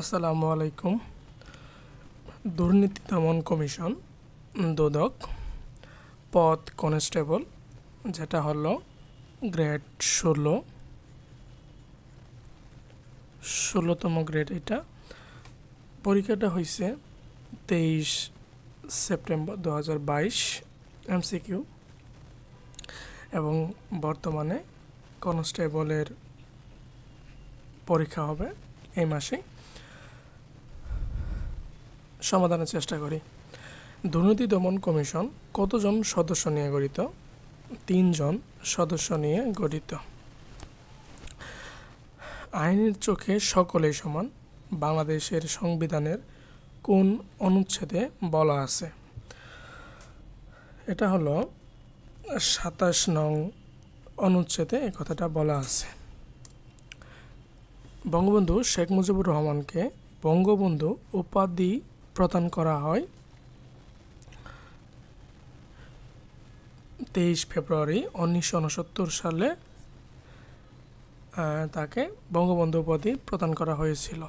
আসসালামু আলাইকুম। দুর্নীতি দমন কমিশন, দুদক, পথ কনস্টেবল, যেটা হলো গ্রেড ষোলো। ষোলোতম গ্রেড এটা। পরীক্ষাটা হয়েছে তেইশ সেপ্টেম্বর দু হাজার বাইশ এমসিকিউ এবং বর্তমানে কনস্টেবলের পরীক্ষা হবে এই মাসে। সমাধানের চেষ্টা করি। দুর্নীতি দমন কমিশন কতজন সদস্য নিয়ে গঠিত? তিনজন সদস্য নিয়ে গঠিত। আইনের চোখে সকলেই সমান, বাংলাদেশের সংবিধানের কোন অনুচ্ছেদে বলা আছে? এটা হলো সাতাশ নং অনুচ্ছেদে এ কথাটা বলা আছে। বঙ্গবন্ধু শেখ মুজিবুর রহমানকে বঙ্গবন্ধু উপাধি প্রদান করা হয়। তেইশ ফেব্রুয়ারি উনিশশো উনসত্তর সালে তাকে বঙ্গবন্ধু উপাধি প্রদান করা হয়েছিল।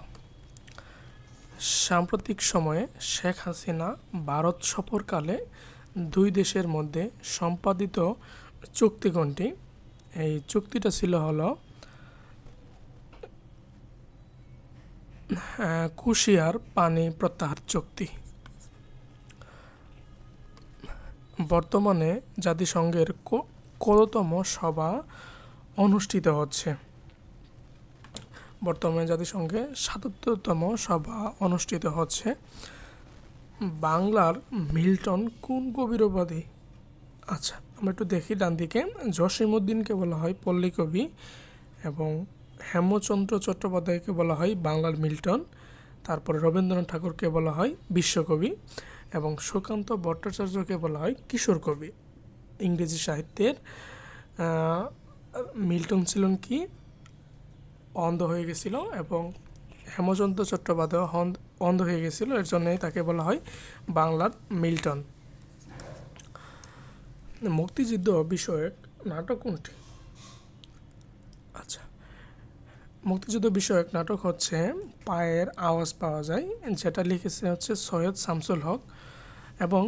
সাম্প্রতিক সময়ে শেখ হাসিনা ভারত সফরকালে দুই দেশের মধ্যে সম্পাদিত চুক্তি কোনটি এই চুক্তিটা ছিল হলো কুশিয়ার পানি প্রত্যাহার চুক্তি। বর্তমানে জাতিসংঘের কততম সভা অনুষ্ঠিত হচ্ছে। বর্তমানে জাতিসংঘে সাতাত্তরতম সভা অনুষ্ঠিত হচ্ছে। বাংলার মিল্টন কোন কবির উপাধি আচ্ছা আমরা একটু দেখি ডান দিকে জসিমউদ্দিনকে বলা হয় পল্লী কবি এবং হেমচন্দ্র চট্টোপাধ্যায়কে বলা হয় বাংলার মিল্টন, তারপরে রবীন্দ্রনাথ ঠাকুরকে বলা হয় বিশ্বকবি এবং সুকান্ত ভট্টাচার্যকে বলা হয় কিশোর কবি। ইংরেজি সাহিত্যের মিল্টন ছিলেন কি? অন্ধ হয়ে গেছিল এবং হেমচন্দ্র চট্টোপাধ্যায় অন্ধ হয়ে গেছিল, এর জন্যই তাকে বলা হয় বাংলার মিল্টন। মুক্তিযুদ্ধ বিষয়ক নাটক কোনটি আচ্ছা মুক্তিযুদ্ধ বিষয়ক নাটক হচ্ছে পায়ের আওয়াজ পাওয়া যায়, যেটা লিখেছে হচ্ছে সৈয়দ শামসুল হক এবং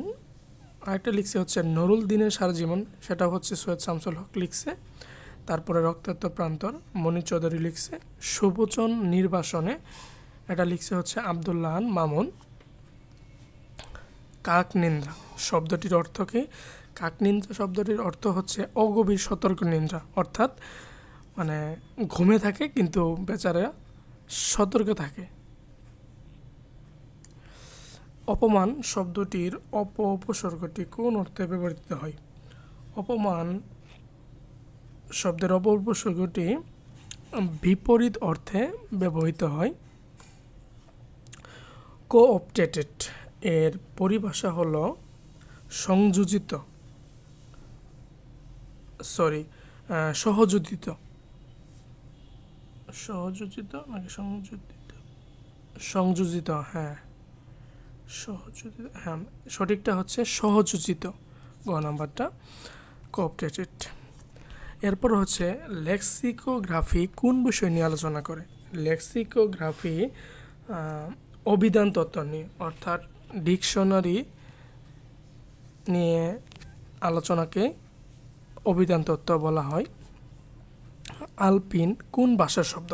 আরেকটা লিখছে হচ্ছে নুরুল দিনের সারা জীবন সেটা হচ্ছে সৈয়দ শামসুল হক লিখছে। তারপরে রক্তাক্ত প্রান্তর মণি চৌধুরী লিখছে। সুবচন নির্বাসনে এটা লিখছে হচ্ছে আবদুল্লাহান মামুন। কাক নিন্দ্রা শব্দটির অর্থ কি? কাক নিন্দ্রা শব্দটির অর্থ হচ্ছে অগভীর সতর্ক নিন্দ্রা অর্থাৎ মানে ঘুমে থাকে, কিন্তু বেচারা সতর্ক থাকে। অপমান শব্দটির অপ উপসর্গটি কোন অর্থে ব্যবহৃত হয়? অপমান শব্দের অপ উপসর্গটি বিপরীত অর্থে ব্যবহৃত হয়। কোঅপটেটেড এর পরিভাষা হল সংযোজিত। সরি সহযোজিত। সহযোজিত নাকি সংযোজিত? সংযোজিত হ্যাঁ। সহযোজিত হ্যাঁ সঠিকটা হচ্ছে সহযোজিত। গ নাম্বারটা কোঅপটেটেড এরপর হচ্ছে লেক্সিকোগ্রাফি কোন বিষয় নিয়ে আলোচনা করে? লেক্সিকোগ্রাফি অভিধান তত্ত্ব নিয়ে, অর্থাৎ ডিকশনারি নিয়ে আলোচনাকে অভিধান তত্ত্ব বলা হয়। আলপিন কোন ভাষার শব্দ?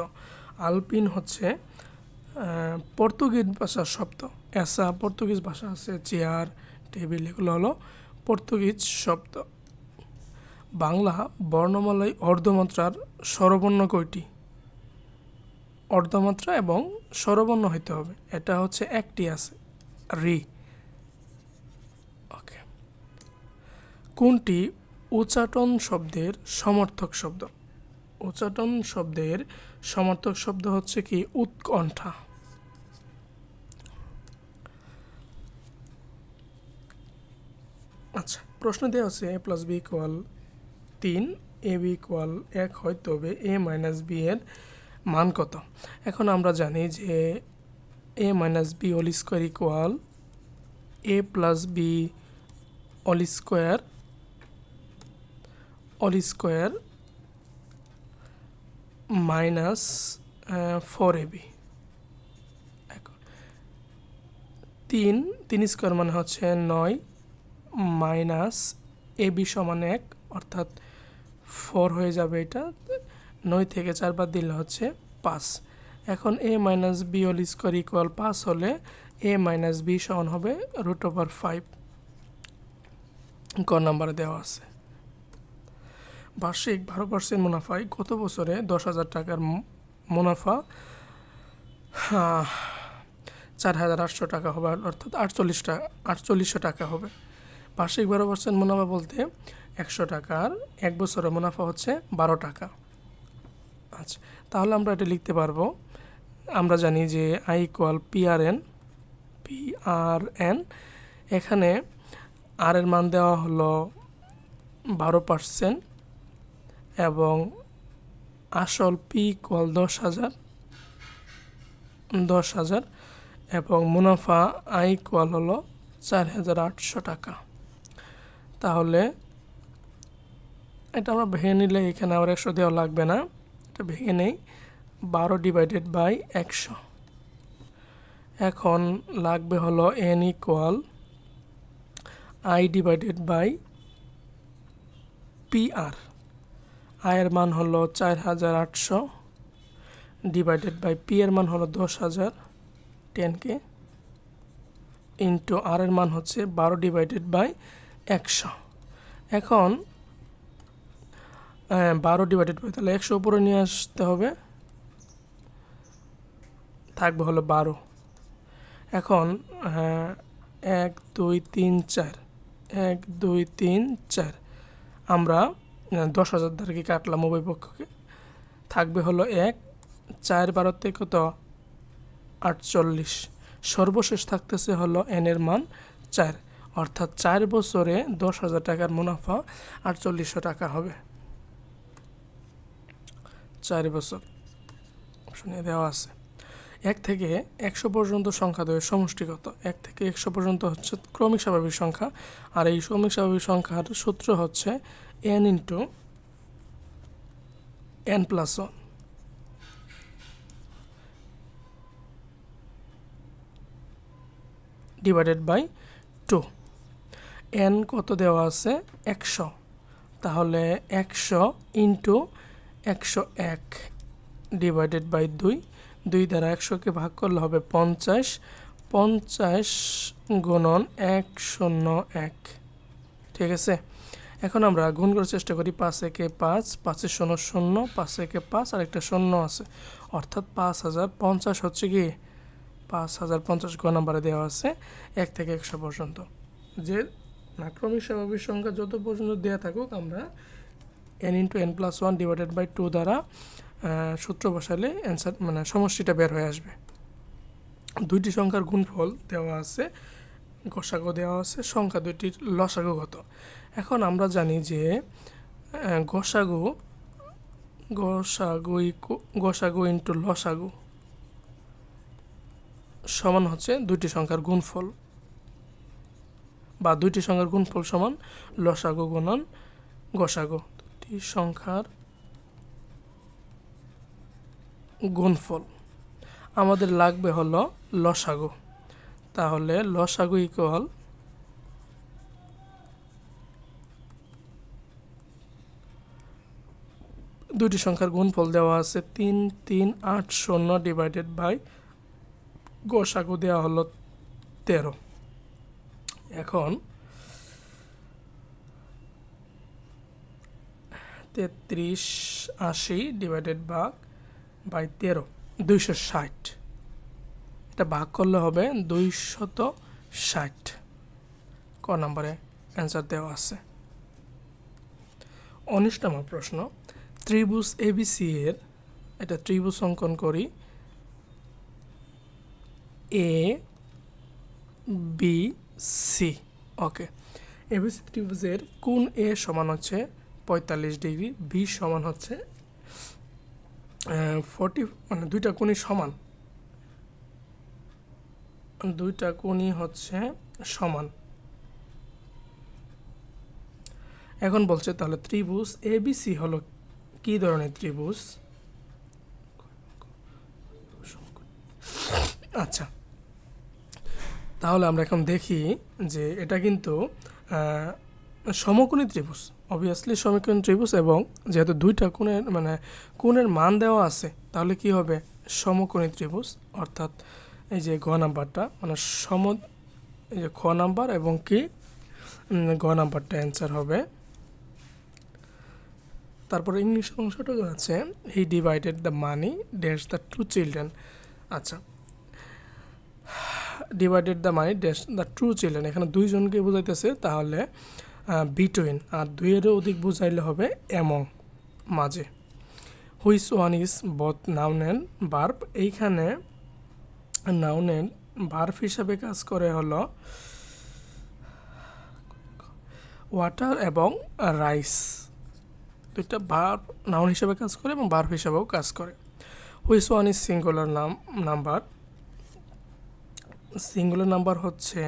আলপিন হচ্ছে পর্তুগিজ ভাষার শব্দ। এসা, পর্তুগিজ ভাষা আছে, চেয়ার, টেবিল, এগুলো হলো পর্তুগিজ শব্দ। বাংলা বর্ণমালায় অর্ধমাত্রার স্বরবর্ণ কয়টি? অর্ধমাত্রা এবং স্বরবর্ণ হইতে হবে। এটা হচ্ছে একটি আছে, রি। ওকে। কোনটি উচ্চাটন শব্দের সমর্থক শব্দ? উচ্চাটন শব্দের সমর্থক শব্দ হচ্ছে কি? উৎকণ্ঠা। আচ্ছা প্রশ্ন দেওয়া আছে এ প্লাস বি ইকুয়াল তিন, এ বি ইকুয়াল এক হয়, তবে এ মাইনাস বি এর মান কত? এখন আমরা জানি যে A minus B whole square equal A plus B whole square whole square minus four A B তিন তিন স্কোয়ার মানে হচ্ছে নয় মাইনাস এ বি সমান এক, অর্থাৎ ফোর হয়ে যাবে এটা। নয় থেকে চার বাদ দিলে হচ্ছে পাঁচ। এখন A minus B whole square equal পাঁচ হলে এ মাইনাস বি সমান হবে রুট ওভার ফাইভ ক নাম্বারে দেওয়া আছে। বার্ষিক বারো পার্সেন্ট মুনাফায় গত বছরে দশ হাজার টাকার মুনাফা চার হাজার আটশো টাকা হবে, অর্থাৎ আটচল্লিশ টাকা আটচল্লিশশো টাকা হবে। বার্ষিক বারো পার্সেন্ট মুনাফা বলতে একশো টাকার এক বছরের মুনাফা হচ্ছে বারো টাকা। আচ্ছা তাহলে আমরা এটা লিখতে পারব। আমরা জানি যে I equal P R N P R N এখানে আর এর মান দেওয়া হলো বারো পার্সেন্ট এবং আসল পি কল দশ হাজার দশ হাজার এবং মুনাফা আই কল হলো চার হাজার আটশো টাকা। তাহলে এটা আমরা ভেঙে নিলে এখানে আবার একশো দেওয়া লাগবে না। এটা ভেঙে নেই। বারো ডিভাইডেড বাই একশো। এখন লাগবে হলো N equal I divided by P R আয়ের মান হলো চার হাজার আটশো ডিভাইডেড বাই পি এর মান হলো দশ হাজার টেনকে ইন্টু আর এর মান হচ্ছে বারো ডিভাইডেড বাই একশো। এখন বারো ডিভাইডেড বাই তাহলে একশো উপরে নিয়ে আসতে হবে। থাকবে হলো বারো। এখন এক, দুই, তিন, চার। এক, দুই, তিন, চার। আমরা দশ হাজার দ্বারা কাটলাম উভয় পক্ষকে। থাকবে হলো এক, চার বারোতে কত? আটচল্লিশ। সর্বশেষ থাকতেছে হলো এনের মান চার। অর্থাৎ চার বছরে দশ হাজার টাকার মুনাফা আটচল্লিশশো টাকা হবে। চার বছর। শুনে দেওয়া আছে। এক থেকে একশো পর্যন্ত সংখ্যা দেওয়া সমষ্টিগত। এক থেকে একশো পর্যন্ত হচ্ছে ক্রমিক স্বাভাবিক সংখ্যা। আর এই ক্রমিক স্বাভাবিক সংখ্যার সূত্র হচ্ছে N into N plus one divided by two N কত দেওয়া আছে? একশো। তাহলে একশো ইন্টু একশো এক ডিভাইডেড বাই দুই। দুই দ্বারা একশোকে ভাগ করলে হবে পঞ্চাশ। পঞ্চাশ গুণন এক শূন্য এক। ঠিক আছে? এখন আমরা গুণ করার চেষ্টা করি পাঁচ একে পাঁচ পাঁচের শূন্য শূন্য, পাঁচ একে পাঁচ আর একটা শূন্য আছে। অর্থাৎ পাঁচ হাজার পঞ্চাশ হচ্ছে কি? পাঁচ হাজার পঞ্চাশ গ নাম্বারে দেওয়া আছে, এক থেকে একশো পর্যন্ত। যে নাক্রমিক স্বাভাবিক সংখ্যা যত পর্যন্ত দেওয়া থাকুক, আমরা N into N plus one divided by two দ্বারা সূত্র বসালে অ্যান্সার মানে সমষ্টিটা বের হয়ে আসবে। দুইটি সংখ্যার গুণফল দেওয়া আছে গসাগু দেওয়া আছে, সংখ্যা দুইটির লসাগুগত এখন আমরা জানি যে গসাগু গসাগু ইকু- গসাগু ইন্টু লসাগু সমান হচ্ছে দুইটি সংখ্যার গুণফল। বা দুইটি সংখ্যার গুণফল সমান লসাগু গুণন গসাগু। দুটি সংখ্যার গুণফল। আমাদের লাগবে হলো লসাগু। তাহলে লসাগু ইকুয়াল দুটি সংখ্যার গুণফল দেওয়া আছে তিন তিন, আট, শূন্য ডিভাইডেড বাই গোসাগু দেওয়া হলো তেরো। এখন তেত্রিশ আশি ডিভাইডেড বাই বাই তেরো, দুইশো ষাট। এটা ভাগ করলে হবে দুইশত ষাট। ক নম্বরে অ্যান্সার দেওয়া আছে। উনিশ নম্বর প্রশ্ন, ত্রিভুজ এবিসি এর এটা ত্রিভুজ অঙ্কন করি। A B C okay ABC ত্রিভুজের কোন এ সমান হচ্ছে পঁয়তাল্লিশ ডিগ্রি বি সমান হচ্ছে ফর্টি মানে দুইটা কোণই সমান। দুইটা কোণই হচ্ছে সমান। এখন বলছে তাহলে ত্রিভুজ এবিসি হলো কি ধরনের ত্রিভুজ? আচ্ছা। তাহলে আমরা এখন দেখি যে এটা কিন্তু সমকোণী ত্রিভুজ অবভিয়াসলি সমকোণী ত্রিভুজ এবং যেহেতু দুইটা কোণের মানে কোণের মান দেওয়া আছে, তাহলে কি হবে? সমকোণী ত্রিভুজ, অর্থাৎ এই যে গ নাম্বারটা মানে সম এই যে খ নাম্বার এবং কি গ নাম্বারটা অ্যান্সার হবে। তারপর ইংলিশ অংশটা আছে, he divided the money, dash the two children. আচ্ছা divided the money, dash the true children. এখানে দুইজনকে বোঝাইতেছে, তাহলে বিটুইন। আর দুইয়েরও অধিক বুঝাইলে হবে এমং মাঝে। Which one is both noun and verb? এইখানে নাউন অ্যান্ড হিসাবে কাজ করে হলো ওয়াটার এবং রাইস। দুইটা বার্ব নাউন হিসাবে কাজ করে এবং বার্ব হিসাবেও কাজ করে। হুইস ওয়ান ইজ সিঙ্গুলার নাম, নাম্বার। সিঙ্গুলার নাম্বার হচ্ছে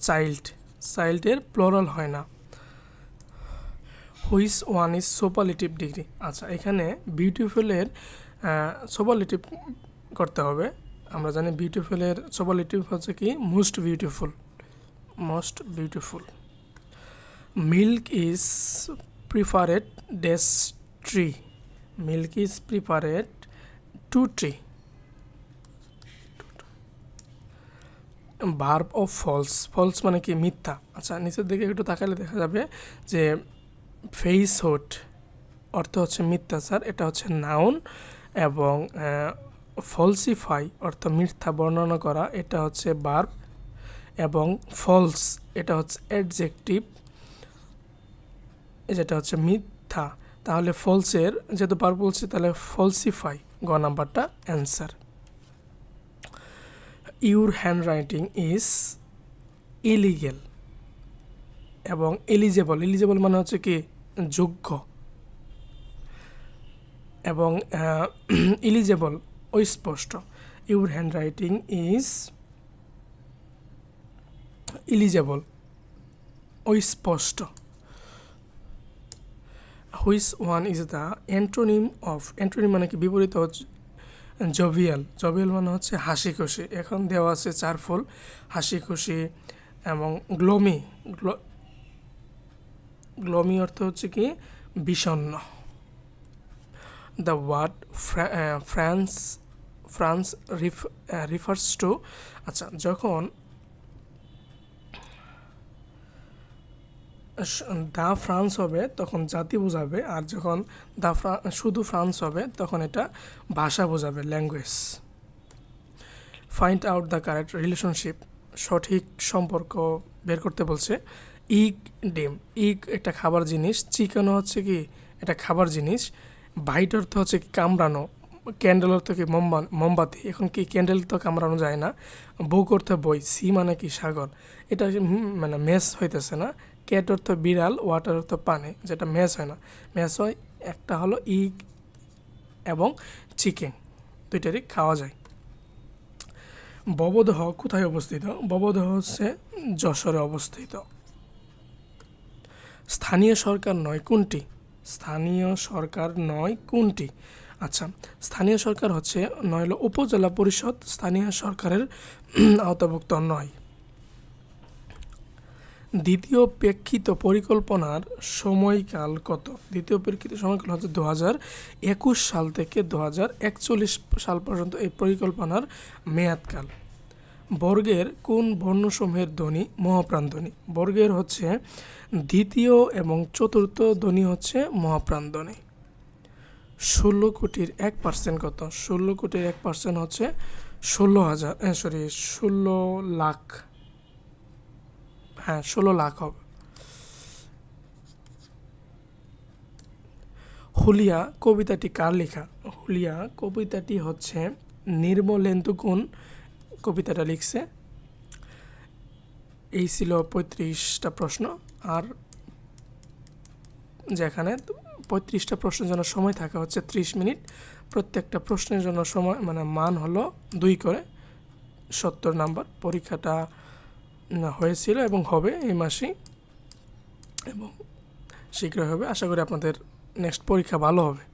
চাইল্ড। চাইল্ডের প্লোরাল হয় না। হুইস ওয়ান ইজ সুপারলেটিভ ডিগ্রি। আচ্ছা এখানে বিউটিফুলের সুপারলেটিভ করতে হবে। আমরা জানি বিউটিফুলের সুপারলেটিভ হচ্ছে কি? Most beautiful most beautiful. Milk is preferred dress tree. Milk is preferred to tree. Verb of falls falls মানে কি? মিথ্যা। আচ্ছা নিচের দিকে একটু তাকালে দেখা যাবে যে ফেইস হোট, অর্থ হচ্ছে মিথ্যাচার, এটা হচ্ছে নাউন এবং ফলসিফাই অর্থ মিথ্যা বর্ণনা করা, এটা হচ্ছে বার্ব এবং ফলস এটা হচ্ছে অ্যাডজেক্টিভ যেটা হচ্ছে মিথ্যা। তাহলে ফলসের যেহেতু বার বলছি, তাহলে ফলসিফাই গ নাম্বারটা answer your handwriting is illegal এবং এলিজেবল এলিজেবল মানে হচ্ছে কি, যোগ্য। এবং ইলিজেবল অস্পষ্ট। Your handwriting is illegible অস্পষ্ট। Which one is the antonym of antonym মানে কি, বিপরীত হচ্ছে জভিয়াল জভিয়াল মানে হচ্ছে হাসি খুশি। এখন দেওয়া আছে চার ফুল হাসি খুশি এবং গ্লোমি গ্লোমি অর্থ হচ্ছে কি? বিষণ্ণ। The word France France refers to আচ্ছা যখন দা ফ্রান্স হবে, তখন জাতি বোঝাবে, আর যখন দা শুধু ফ্রান্স হবে, তখন এটা ভাষা বোঝাবে language find out the correct relationship সঠিক সম্পর্ক বের করতে বলছে। ইগ ডিম। ইগ একটা খাবার জিনিস, চিকেনও হচ্ছে কি এটা খাবার জিনিস, বাইট অর্থ হচ্ছে কি কামড়ানো, ক্যান্ডেল অর্থ কি মোমবা, মোমবাতি। এখন কি ক্যান্ডেল তো কামড়ানো যায় না। বুক অর্থ বই, সি মানে কি সাগর। এটা মানে মেস হইতেছে না। ক্যাট অর্থ বিড়াল, ওয়াটার অর্থ পানি, যেটা ম্যাচ হয় না। ম্যাচ হয় একটা হলো ইগ এবং চিকেন। দুইটারই খাওয়া যায়। ববদেহ কোথায় অবস্থিত? ববদেহ হচ্ছে যশোরে অবস্থিত। স্থানীয় সরকার নয়, কোনটি? স্থানীয় সরকার নয়, কোনটি? আচ্ছা স্থানীয় সরকার হচ্ছে নয় উপজেলা পরিষদ, স্থানীয় সরকারের আওতাভুক্ত নয়। দ্বিতীয় প্রেক্ষিত পরিকল্পনার সময়কাল কত? দ্বিতীয় প্রেক্ষিত সময়কাল হচ্ছে দু একুশ সাল থেকে দু হাজার একচল্লিশ সাল পর্যন্ত এই পরিকল্পনার মেয়াদকাল। বর্গের কোন বর্ণসমূহের ধ্বনি মহাপ্রাণ ধ্বনি? বর্গের হচ্ছে দ্বিতীয় এবং চতুর্থ ধ্বনি হচ্ছে মহাপ্রাণ ধ্বনি। ষোলো কোটির এক পার্সেন্ট কত? ষোলো কোটির এক পার্সেন্ট হচ্ছে ষোলো হাজার সরি ষোলো লাখ। হ্যাঁ ষোলো লাখ হবে। হুলিয়া কবিতাটি কার লেখা? হুলিয়া কবিতাটি হচ্ছে নির্মলেন্দু কোন কবিতাটা লিখছে। এই ছিল পঁয়ত্রিশটা প্রশ্ন, আর যেখানে পঁয়ত্রিশটা প্রশ্নের জন্য সময় থাকা হচ্ছে ত্রিশ মিনিট। প্রত্যেকটা প্রশ্নের জন্য সময় মানে মান হলো দুই করে সত্তর নাম্বার। পরীক্ষাটা হয়েছিল এবং হবে এই মাসেই এবং শীঘ্রই হবে। আশা করি আপনাদের নেক্সট পরীক্ষা ভালো হবে।